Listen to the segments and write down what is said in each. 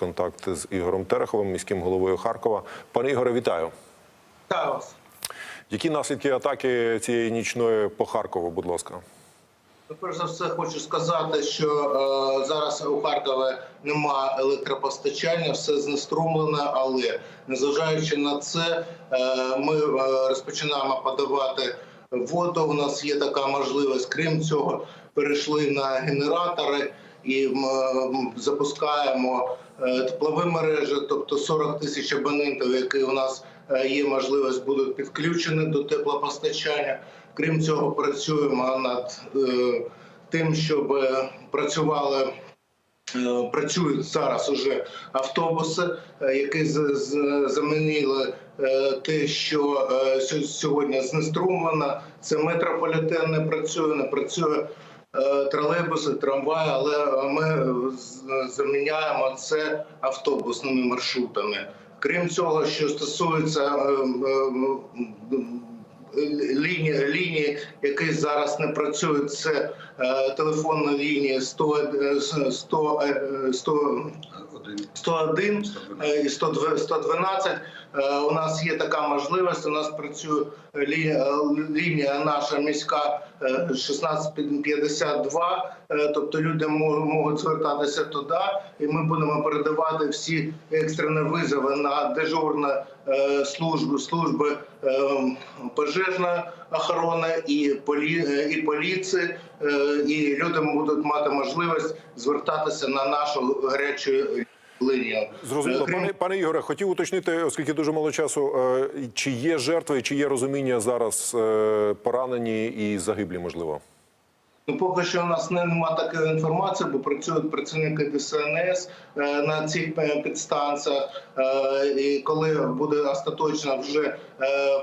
контакт з Ігорем Тереховим, міським головою Харкова. Пане Ігоре, вітаю. Вітаю вас. Які наслідки атаки цієї нічної по Харкову, будь ласка? Ну, Перш за все, хочу сказати, що е, зараз у Харкові нема електропостачання, все знеструмлено, але незважаючи на це, е, ми е, розпочинаємо подавати воду. У нас є така можливість. Крім цього, перейшли на генератори і м, м, запускаємо е, теплові мережі, тобто 40 тисяч абонентів, які у нас е, є можливість, будуть підключені до теплопостачання. Крім цього, працюємо над е, тим, щоб працювали. Працюють зараз уже автобуси, які замінили те, що сьо- сьогодні знеструмлено. Це метрополітен не працює, не працює тролейбуси, трамваї, але ми заміняємо це автобусними маршрутами. Крім цього, що стосується е, е, лінії, лінії, які зараз не працюють, це е, телефонна лінія 100, е, 100, е, 100, 101 е, і 102 112. Е, У нас є така можливість. У нас працює е, лінія наша міська е, 1652. Е, Тобто люди мо- можуть звертатися туди, і ми будемо передавати всі екстрені визови на дежурну е, службу служби е, пожежної охорони і полі е, і поліції. І люди будуть мати можливість звертатися на нашу гарячу лінію. Зрозуміло, пане пане Ігоре, хотів уточнити, оскільки дуже мало часу. Чи є жертви, чи є розуміння зараз поранені і загиблі, можливо? Ну, поки що у нас не- нема такої інформації, бо працюють працівники ДСНС е, на цих е, підстанціях. Е, і коли буде остаточно вже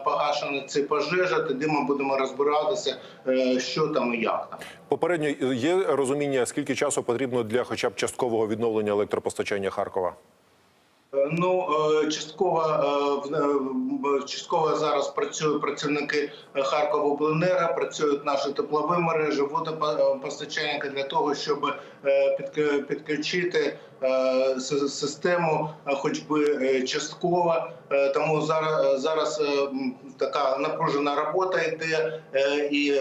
погашені ці пожежі, тоді ми будемо розбиратися, що там і як там. Попередньо є розуміння, скільки часу потрібно для хоча б часткового відновлення електропостачання Харкова? Е, Ну е, частково е, частково зараз працюють працівники Харковобленерго, працюють наші теплові мережі, водопостачальники для того, щоб підключити систему, хоч би частково. Тому зараз зараз така напружена робота йде, і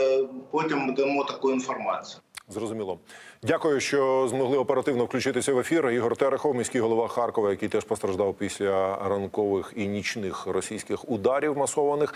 потім дамо таку інформацію. Зрозуміло. Дякую, що змогли оперативно включитися в ефір. Ігор Терехов, міський голова Харкова, який теж постраждав після ранкових і нічних російських ударів масованих.